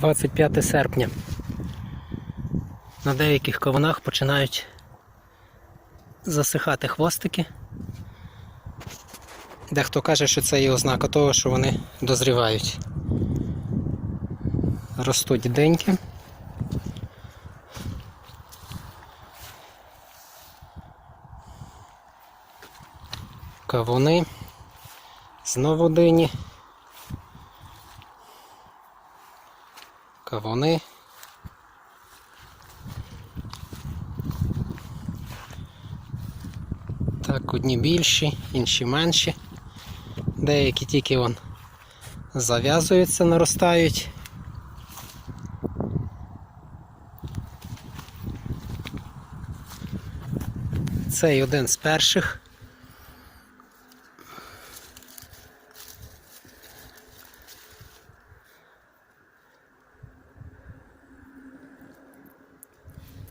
25 серпня. На деяких кавунах починають засихати хвостики. Дехто каже, що це є ознака того, що вони дозрівають. Ростуть деньки. Кавуни. Знову дині. Кавуни. Так, одні більші, інші менші. Деякі тільки вон зав'язуються, наростають. Цей один з перших.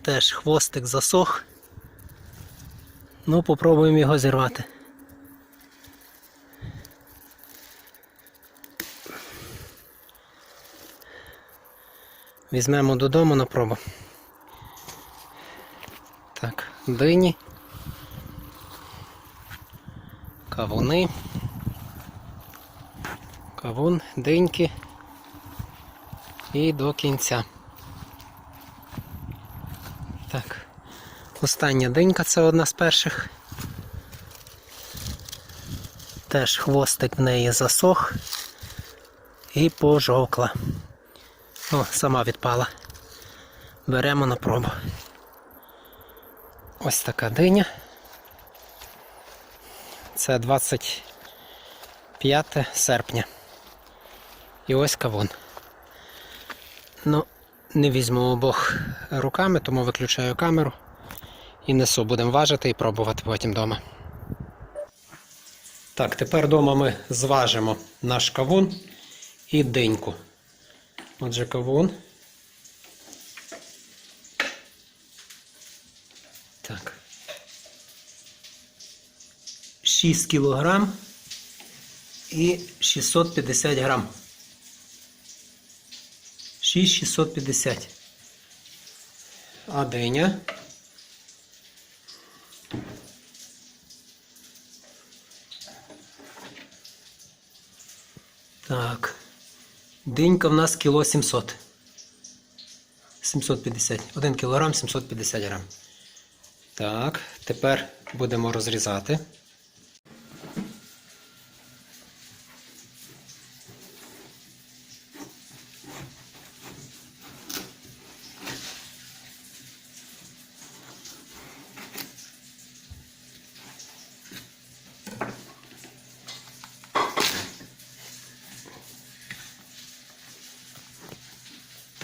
Теж хвостик засох. Ну, попробуємо його зірвати. Візьмемо додому на пробу. Так, дині. Кавуни. Кавун, диньки. І до кінця. Так. Остання динька це одна з перших. Теж хвостик в неї засох і пожовкла. О, сама відпала. Беремо на пробу. Ось така диня. Це 25 серпня. І ось кавун. Ну, не візьму обох руками, тому виключаю камеру і несу. Будемо важити і пробувати потім вдома. Так, тепер вдома ми зважимо наш кавун і диньку. Отже, кавун. Так. 6 кілограм і 650 грам. 6650. А диня. Так. Динька в нас кіло 700. 750. 1 кілограм 750 грам. Так, тепер будемо розрізати.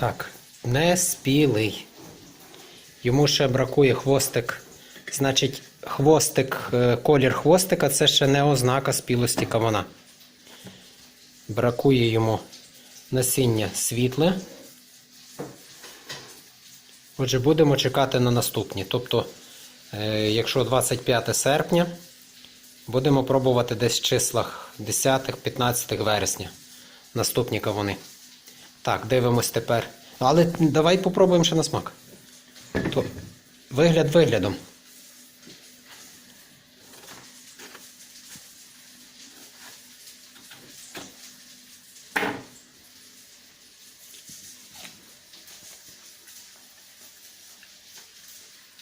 Так, не спілий. Йому ще бракує хвостик. Значить, хвостик, е, колір хвостика це ще не ознака спілості кавуна. Бракує йому насіння світле. Отже, будемо чекати на наступні. Тобто, е, якщо 25 серпня, будемо пробувати десь в числах 10-15 вересня. Наступні кавуни. Так, дивимось тепер. Але давай попробуємо ще на смак. То вигляд виглядом.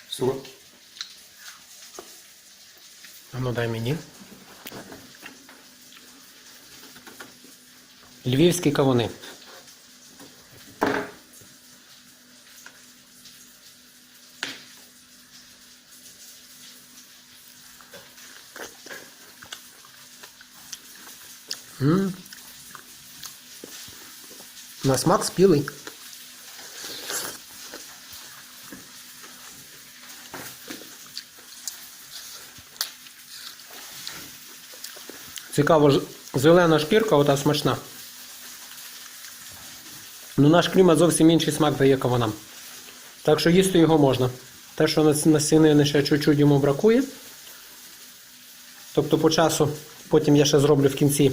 Суро. А ну дай мені. Львівські кавуни. М. На смак спілий. Цікаво, зелена шкірка, ота смачна. Ну наш клімат зовсім інший смак дає кавунам. Так що їсти його можна. Те, що на насінини ще чуть-чуть йому бракує. Тобто по часу, потім я ще зроблю в кінці,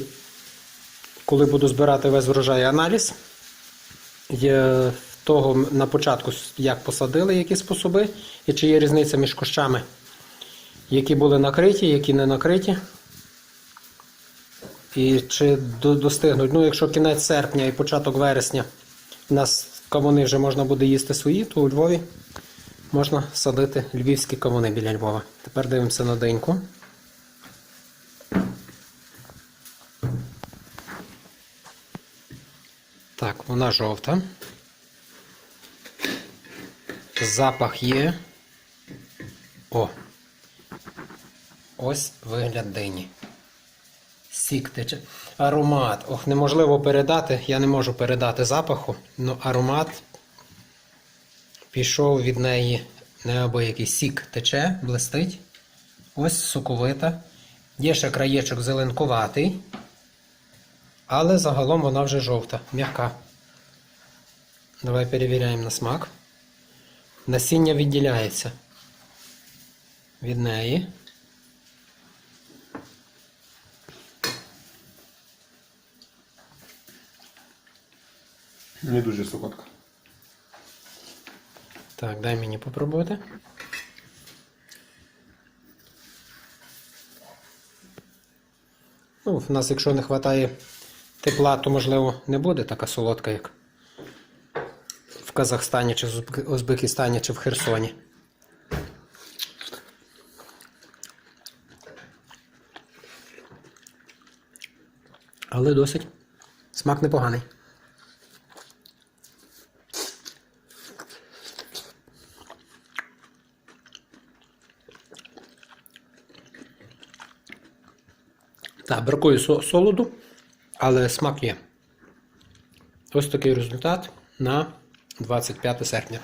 коли буду збирати весь врожай аналіз. того на початку, як посадили, які способи, і чи є різниця між кущами, які були накриті, які не накриті. І чи достигнуть. Ну, якщо кінець серпня і початок вересня у нас кавуни вже можна буде їсти свої, то у Львові можна садити львівські кавуни біля Львова. Тепер дивимося на диньку. Вона жовта. Запах є. О. Ось вигляд дині. Сік тече. Аромат. Ох, неможливо передати. Я не можу передати запаху, але аромат пішов від неї неабиякий сік тече, блистить. Ось соковита. Є ще краєчок зеленкуватий. Але загалом вона вже жовта, м'яка. Давай перевіряємо на смак. Насіння відділяється від неї. Не дуже солодка. Так, дай мені попробувати. Ну, в нас, якщо не вистачає тепла, то можливо не буде така солодка, як в Казахстані, чи в Узбекистані, чи в Херсоні. Але досить смак непоганий. Так, бракує солоду, але смак є. Ось такий результат на 25 серпня.